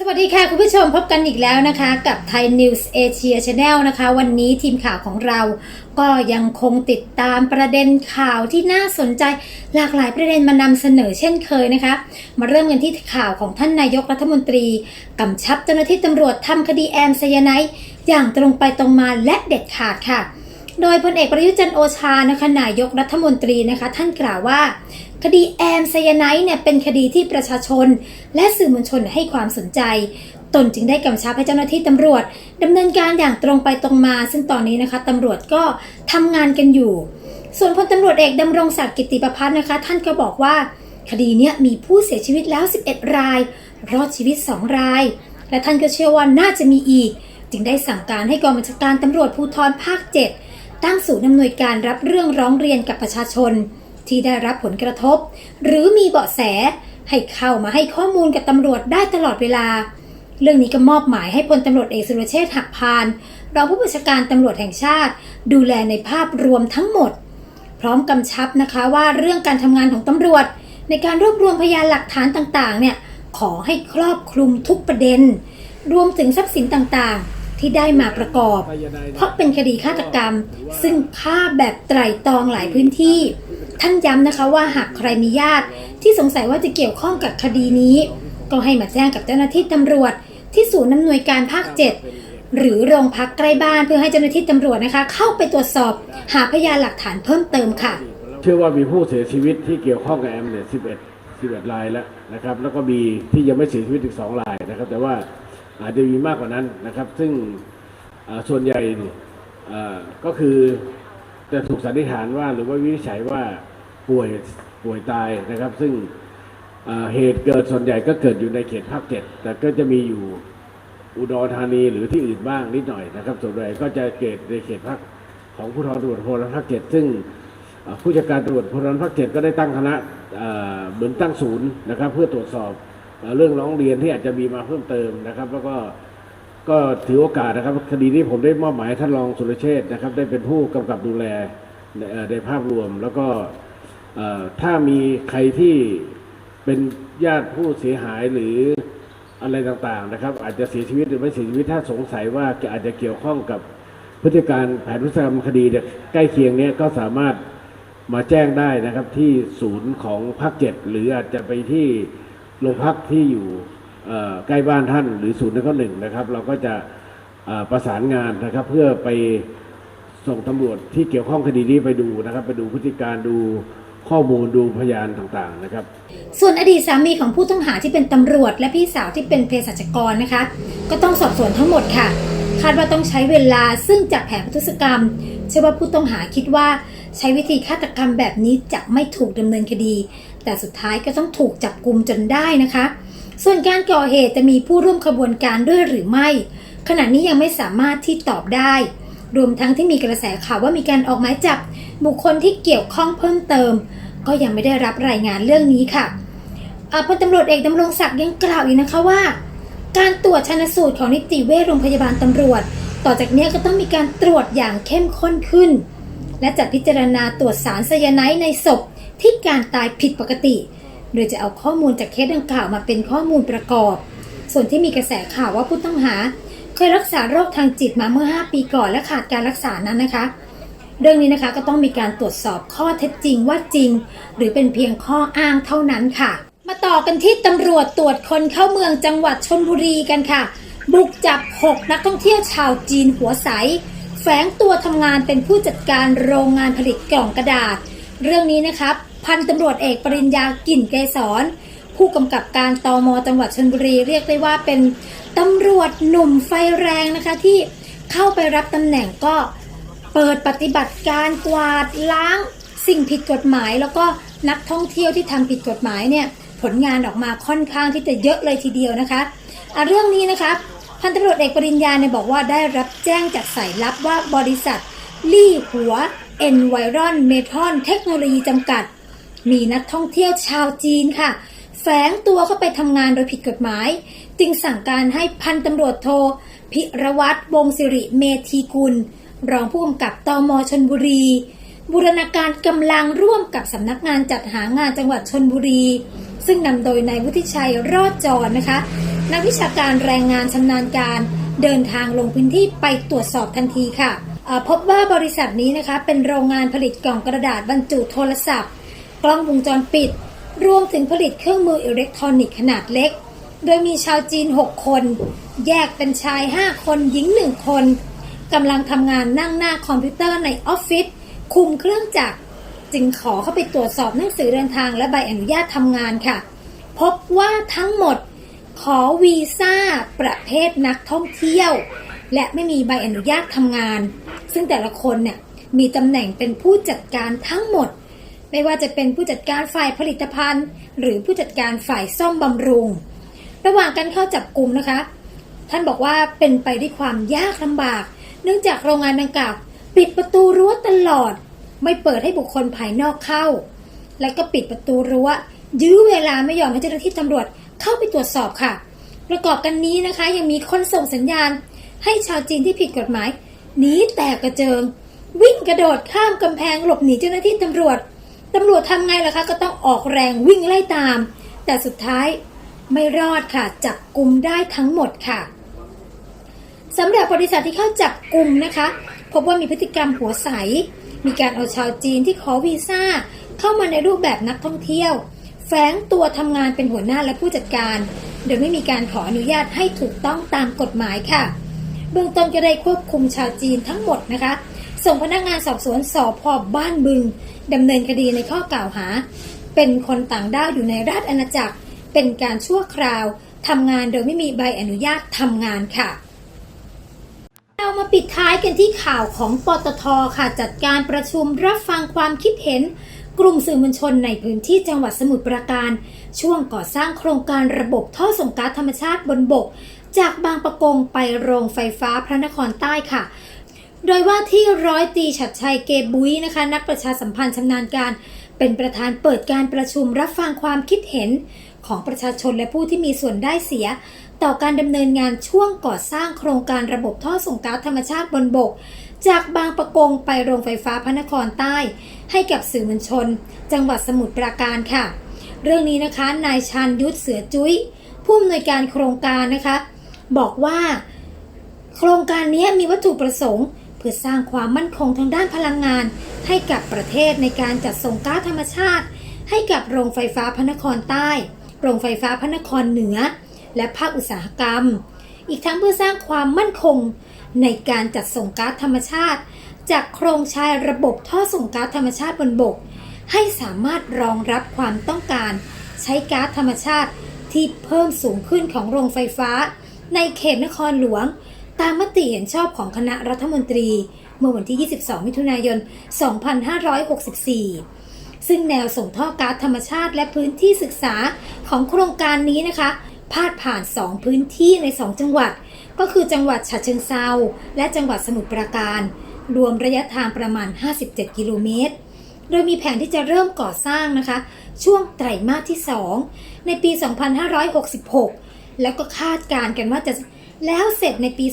สวัสดีค่ะ คุณผู้ชมพบกันอีกแล้วนะคะ กับไทยนิวส์เอเชียชาแนลนะคะ วันนี้ทีมข่าวของเราก็ยังคงติดตามประเด็นข่าวที่น่าสนใจหลากหลายประเด็นมานำเสนอเช่นเคยนะคะ มาเริ่มกันที่ข่าวของท่านนายกรัฐมนตรีกำชับเจ้าหน้าที่ตำรวจทำคดีแอมไซยาไนท์อย่างตรงไปตรงมาและเด็ดขาดค่ะ โดยพลเอกประยุจันโอชานะคะนายกรัฐมนตรีนะคะ ท่านกล่าวว่า คดีแอมไซยาไนท์เนี่ยเป็นคดีที่ประชาชน และสื่อมวลชนให้ความสนใจ ตนจึงได้กำชับให้เจ้าหน้าที่ตำรวจดำเนินการอย่างตรงไปตรงมา ซึ่งตอนนี้นะคะตำรวจก็ทำงานกันอยู่ ส่วนพลตำรวจเอกดำรงศักดิ์กิติประพัฒน์นะคะ ท่านก็บอกว่า คดีเนี้ยมีผู้เสียชีวิตแล้ว 11 ราย รอดชีวิต 2 ราย และท่านก็เชื่อว่าน่าจะมีอีก จึงได้สั่งการให้กองบัญชาการตำรวจภูธรภาค 7 ตั้งศูนย์อำนวยการรับเรื่องร้องเรียนกับประชาชน ที่ได้รับผลกระทบ หรือมีเบาะแสให้เข้ามาให้ข้อมูลกับตำรวจได้ตลอดเวลา เรื่องนี้ก็มอบหมายให้พลตำรวจเอกสุรเชษฐ์หักพาน รองผู้บัญชาการตำรวจแห่งชาติ ดูแลในภาพรวมทั้งหมด พร้อมกำชับนะคะว่าเรื่องการทำงานของตำรวจ ในการรวบรวมพยานหลักฐานต่างๆเนี่ยขอให้ครอบคลุมทุกประเด็น รวมถึงทรัพย์สินต่างๆ ที่ได้มาประกอบ เพราะเป็นคดีฆาตกรรม ซึ่งฆ่าแบบไตร่ตรองหลายพื้นที่ ท่านย้ำนะคะว่าหากใครมีญาติที่สงสัยว่าจะเกี่ยวข้องกับคดีนี้ ก็ให้มาแจ้งกับเจ้าหน้าที่ตำรวจ ที่ศูนย์อำนวยการภาค 7 หรือโรงพักใกล้บ้านเพื่อให้เจ้าหน้าที่ตำรวจนะคะ เข้าไปตรวจสอบ หาพยานหลักฐานเพิ่มเติมค่ะ เชื่อว่ามีผู้เสียชีวิตที่เกี่ยวข้องกับแอมเนี่ย11 11รายแล้วนะครับ แล้วก็มีที่ยังไม่เสียชีวิตอีก2รายนะครับ แต่ว่าอาจจะมีมากกว่านั้นนะครับ ซึ่งส่วนใหญ่ก็คือจะถูกสันนิษฐานว่าหรือว่าวินิจฉัยว่า ป่วยป่วยตายนะครับ ซึ่งเหตุเกิดส่วนใหญ่ก็เกิดอยู่ในเขตภาคเจ็ดแต่ก็จะมีอยู่อุดรธานีหรือที่อื่นบ้างนิดหน่อยนะครับ ส่วนใหญ่ก็จะเกิดในเขตภาคของผู้ทรตรวจโทรภาคเจ็ดซึ่งผู้จัดการตรวจพลภาคเจ็ดก็ได้ตั้งคณะเหมือนตั้งศูนย์นะครับ เพื่อตรวจสอบเรื่องร้องเรียนที่อาจจะมีมาเพิ่มเติมนะครับ แล้วก็ก็ถือโอกาสนะครับ คดีนี้ผมได้มอบหมายท่านรองสุรเชษฐ์นะครับ ได้เป็นผู้กำกับดูแลในภาพรวมแล้วก็ ถ้ามีใครที่เป็นญาติผู้เสียหายหรืออะไรต่างๆนะครับ อาจจะเสียชีวิตหรือไม่เสียชีวิตถ้าสงสัยว่าจะอาจจะเกี่ยวข้องกับพฤติการแผนพฤติกรรมคดีใกล้เคียงเนี้ยก็สามารถมาแจ้งได้นะครับที่ศูนย์ของภาคเจ็ดหรืออาจจะไปที่โรงพักที่อยู่ใกล้บ้านท่าน หรือศูนย์นั้นก็หนึ่งนะครับ เราก็จะประสานงานนะครับ เพื่อไปส่งตำรวจที่เกี่ยวข้องคดีนี้ไปดูนะครับ ไปดูพฤติการดู ข้อมูลดูพยานต่างๆนะครับ ส่วนอดีตสามีของผู้ต้องหาที่เป็นตำรวจ และพี่สาวที่เป็นเภสัชกรนะคะ ก็ต้องสอบสวนทั้งหมดค่ะ คาดว่าต้องใช้เวลาซึ่งจากแผนพัทุศกรรม เชื่อว่าผู้ต้องหาคิดว่าใช้วิธีฆาตกรรมแบบนี้จะไม่ถูกดำเนินคดี แต่สุดท้ายก็ต้องถูกจับกลุมจนได้นะคะ ส่วนการก่อเหตุจะมีผู้ร่วมขบวนการด้วยหรือไม่ ขณะนี้ยังไม่สามารถที่ตอบได้ รวมทั้งที่มีกระแสข่าวว่ามีการออกหมายจับ บุคคลที่เกี่ยวข้องเพิ่มเติม ก็ยังไม่ได้รับรายงานเรื่องนี้ค่ะพลตำรวจเอกดำรงศักดิ์ยังกล่าวอีกนะคะว่า การตรวจชันสูตรของนิติเวชโรงพยาบาลตำรวจ ต่อจากนี้ก็ต้องมีการตรวจอย่างเข้มข้นขึ้น และจัดพิจารณาตรวจสารไซยาไนด์ในศพที่การตายผิดปกติ โดยจะเอาข้อมูลจากเคสดังกล่าวมาเป็นข้อมูลประกอบ ส่วนที่มีกระแสข่าวว่าผู้ต้องหา เคยรักษาโรคทางจิตมาเมื่อ 5 ปีก่อนและขาดการรักษานั้นนะคะ เรื่องนี้นะคะก็ต้องมีการตรวจสอบข้อเท็จจริงว่าจริง หรือเป็นเพียงข้ออ้างเท่านั้นค่ะ มาต่อกันที่ตำรวจตรวจคนเข้าเมืองจังหวัดชนบุรีกันค่ะ บุกจับ 6 นักท่องเที่ยวชาวจีนหัวใส แฝงตัวทำงานเป็นผู้จัดการโรงงานผลิตกล่องกระดาษ เรื่องนี้นะครับพันตำรวจเอกปริญญากิ่นเกษรผู้กำกับการตมจังหวัดชนบุรีเรียกได้ว่าเป็น ตำรวจหนุ่มไฟแรงนะคะที่เข้าไปรับตำแหน่งก็เปิดปฏิบัติการกวาดล้างสิ่งผิดกฎหมาย แล้วก็นักท่องเที่ยวที่ทำผิดกฎหมายเนี่ยผลงานออกมาค่อนข้างที่จะเยอะเลยทีเดียวนะคะะเรื่องนี้นะคะพันตำรวจเอกปริญญาเนี่ยบอกว่าได้รับแจ้งจากสายลับว่าบริษัท ลี่หัวเอ็นไวรอนเมทอนเทคโนโลยีจำกัด มีนักท่องเที่ยวชาวจีนค่ะ แฝงตัวเข้าไปทำงานโดยผิดกฎหมาย จึงสั่งการให้พันตำรวจโท พิรวัตรวงศ์สิริเมธีกุล รองผู้กำกับตมชนบุรี บูรณาการกำลังร่วมกับสำนักงานจัดหางานจังหวัดชนบุรี ซึ่งนำโดยนายวุฒิชัยรอดจรนะคะ นักวิชาการแรงงานชำนาญการเดินทางลงพื้นที่ไปตรวจสอบทันทีค่ะพบว่าบริษัทนี้นะคะเป็นโรงงานผลิตกล่องกระดาษบรรจุโทรศัพท์ กล้องวงจรปิด รวมถึงผลิตเครื่องมืออิเล็กทรอนิกส์ขนาดเล็ก โดยมีชาวจีน 6 คน แยกเป็นชาย 5 คนหญิง 1 คนกำลังทำงานนั่งหน้าคอมพิวเตอร์ในออฟฟิศคุมเครื่องจักร จึงขอเข้าไปตรวจสอบหนังสือเดินทางและใบอนุญาตทำงานค่ะ พบว่าทั้งหมดขอวีซ่าประเภทนักท่องเที่ยว และไม่มีใบอนุญาตทำงาน ซึ่งแต่ละคนเนี่ยมีตำแหน่งเป็นผู้จัดการทั้งหมด ไม่ว่าจะเป็นผู้จัดการฝ่ายผลิตภัณฑ์ หรือผู้จัดการฝ่ายซ่อมบำรุง ระหว่างการเข้าจับกลุ่มนะคะ ท่านบอกว่าเป็นไปด้วยความยากลำบาก เนื่องจากโรงงานดังกล่าวปิดประตูรั้วตลอด ไม่เปิดให้บุคคลภายนอกเข้า และก็ปิดประตูรั้ว ยื้อเวลาไม่ยอมให้เจ้าหน้าที่ตำรวจเข้าไปตรวจสอบค่ะ ประกอบกันนี้นะคะ ยังมีคนส่งสัญญาณ ให้ชาวจีนที่ผิดกฎหมายหนีแตกกระเจิง วิ่งกระโดดข้ามกำแพงหลบหนีเจ้าหน้าที่ตำรวจ ตำรวจทำไงล่ะคะ ก็ต้องออกแรงวิ่งไล่ตาม แต่สุดท้ายไม่รอดค่ะ จับกลุ่มได้ทั้งหมดค่ะสำหรับบริษัทที่เข้าจับกลุ่มนะคะ พบว่ามีพฤติกรรมหัวใส มีการเอาชาวจีนที่ขอวีซ่าเข้ามาในรูปแบบนักท่องเที่ยว แฝงตัวทำงานเป็นหัวหน้าและผู้จัดการ โดยไม่มีการขออนุญาตให้ถูกต้องตามกฎหมายค่ะ เบื้องต้นก็ได้ควบคุมชาวจีนทั้งหมดนะคะ ส่งพนักงานสอบสวนสพบ้านบึงดำเนินคดีในข้อกล่าวหา เป็นคนต่างด้าวอยู่ในราชอาณาจักร เป็นการชั่วคราวทำงานโดยไม่มีใบอนุญาตทำงานค่ะ เรามาปิดท้ายกันที่ข่าวของปตทค่ะจัดการประชุมรับฟังความคิดเห็น กลุ่มสื่อมวลชนในพื้นที่จังหวัดสมุทรปราการ ช่วงก่อสร้างโครงการระบบท่อส่งก๊าซธรรมชาติบนบก จากบางประกงไปโรงไฟฟ้าพระนครใต้ค่ะ โดยว่าที่ร้อยตีฉัดชัยเกบุ้ยนะคะ นักประชาสัมพันธ์ชำนาญการ เป็นประธานเปิดการประชุมรับฟังความคิดเห็นของประชาชนและผู้ที่มีส่วนได้เสีย ต่อการดำเนินงานช่วงก่อสร้างโครงการระบบท่อส่งก๊าซธรรมชาติบนบก จากบางประกงไปโรงไฟฟ้าพระนครใต้ ให้กับสื่อมวลชน จังหวัดสมุทรปราการค่ะ เรื่องนี้นะคะนายชันยุทธเสือจุ้ยผู้อำนวยการโครงการนะคะ บอกว่า โครงการนี้มีวัตถุประสงค์ เพื่อสร้างความมั่นคงทางด้านพลังงาน ให้กับประเทศในการจัดส่งก๊าซธรรมชาติ ให้กับโรงไฟฟ้าพระนครใต้ โรงไฟฟ้าพระนครเหนือ และภาคอุตสาหกรรม อีกทั้งเพื่อสร้างความมั่นคงในการจัดส่งก๊าซธรรมชาติ จากโครงชายระบบท่อส่งก๊าซธรรมชาติบนบก ให้สามารถรองรับความต้องการ ใช้ก๊าซธรรมชาติที่เพิ่มสูงขึ้นของโรงไฟฟ้า ในเขตนครหลวง ตามมติเห็นชอบของคณะรัฐมนตรี เมื่อวันที่ 22 มิถุนายน 2564 ซึ่งแนวส่งท่อก๊าซธรรมชาติและพื้นที่ศึกษาของโครงการนี้นะคะ พาดผ่าน 2 พื้นที่ใน 2 จังหวัด ก็คือจังหวัดฉะเชิงเซาและจังหวัดสมุทรปราการ รวมระยะทางประมาณ 57 กิโลเมตร โดยมีแผนที่จะเริ่มก่อสร้างนะคะ ช่วงไตรมาสที่ 2 ในปี 2566 แล้วก็คาดการณ์กันว่าจะ แล้วเสร็จในปี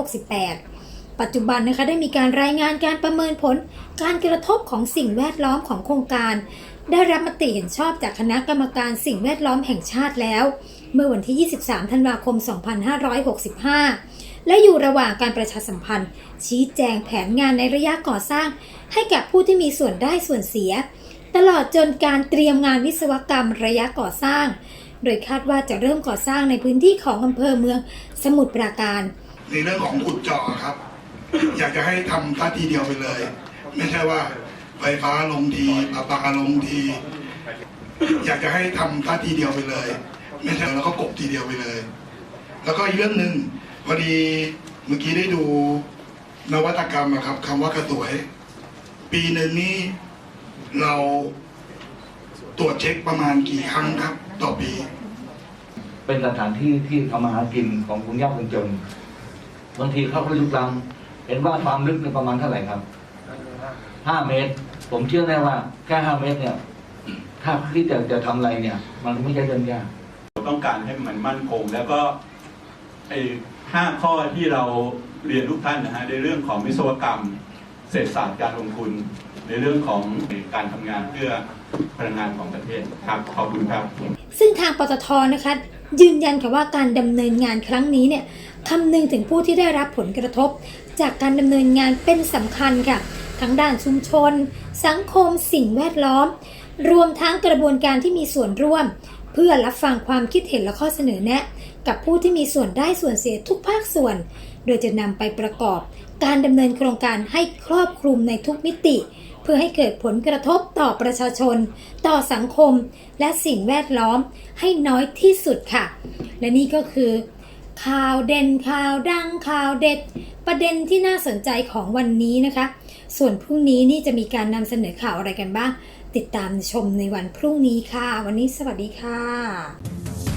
2568 ปัจจุบันนะคะได้มีการรายงานการประเมินผลการกระทบของสิ่งแวดล้อมของโครงการ ได้รับมติเห็นชอบจากคณะกรรมการสิ่งแวดล้อมแห่งชาติแล้ว เมื่อวันที่ 23 ธันวาคม 2565 และอยู่ระหว่างการประชาสัมพันธ์ ชี้แจงแผนงานในระยะก่อสร้าง ให้กับผู้ที่มีส่วนได้ส่วนเสีย ตลอดจนการเตรียมงานวิศวกรรมระยะก่อสร้าง โดยคาดว่าจะเริ่มก่อสร้างในพื้นที่ของอำเภอเมืองสมุทรปราการ ในเรื่องของขุดเจาะครับ อยากจะให้ทำท่าทีเดียวไปเลย ไม่ใช่ว่าไฟฟ้าลงทีปลาปาลงที อยากจะให้ทำท่าทีเดียวไปเลย ไม่ใช่แล้วก็กบทีเดียวไปเลย แล้วก็อีกเรื่องหนึ่งพอดีเมื่อกี้ได้ดูนวัตกรรมอะครับคำว่ากระสวย ปีหนึ่งนี้เรา ตรวจเช็คประมาณกี่ครั้งครับ ต่อปี เป็นสถานที่ที่ทำมาหากินของคนยากคนจน บางทีเขาก็ลุกล้ำเห็นว่าความลึกในยประมาณเท่าไหร่ครับห้าเมตร ผมเชื่อแน่ว่าแค่ห้าเมตรเนี่ย ถ้าที่จะจะทำอะไรเนี่ย มันไม่ใช่เรื่องยากต้องการให้มันมั่นคง แล้วก็ไอ้ห้าข้อที่เราเรียนทุกท่านนะฮะในเรื่องของวิศวกรรม เศรษฐศาสตร์การลงทุน ในเรื่องของการทำงานเพื่อ พลังงานของประเทศครับขอบคุณครับ ซึ่งทางปตทนะคะ ยืนยันค่ะว่าการดำเนินงานครั้งนี้เนี่ยคำนึงถึงผู้ที่ได้รับผลกระทบ จากการดำเนินงานเป็นสำคัญค่ะทั้งด้านชุมชน สังคมสิ่งแวดล้อม รวมทั้งกระบวนการที่มีส่วนร่วม เพื่อรับฟังความคิดเห็นและข้อเสนอแนะ กับผู้ที่มีส่วนได้ส่วนเสียทุกภาคส่วน โดยจะนำไปประกอบ การดำเนินโครงการให้ครอบคลุมในทุกมิติ เพื่อให้เกิดผลกระทบต่อประชาชน ต่อสังคม และสิ่งแวดล้อมให้น้อยที่สุดค่ะ และนี่ก็คือ ข่าวเด่นข่าวดังข่าวเด็ด ประเด็นที่น่าสนใจของวันนี้นะคะ ส่วนพรุ่งนี้นี่จะมีการนำเสนอข่าวอะไรกันบ้าง ติดตามชมในวันพรุ่งนี้ค่ะ วันนี้สวัสดีค่ะ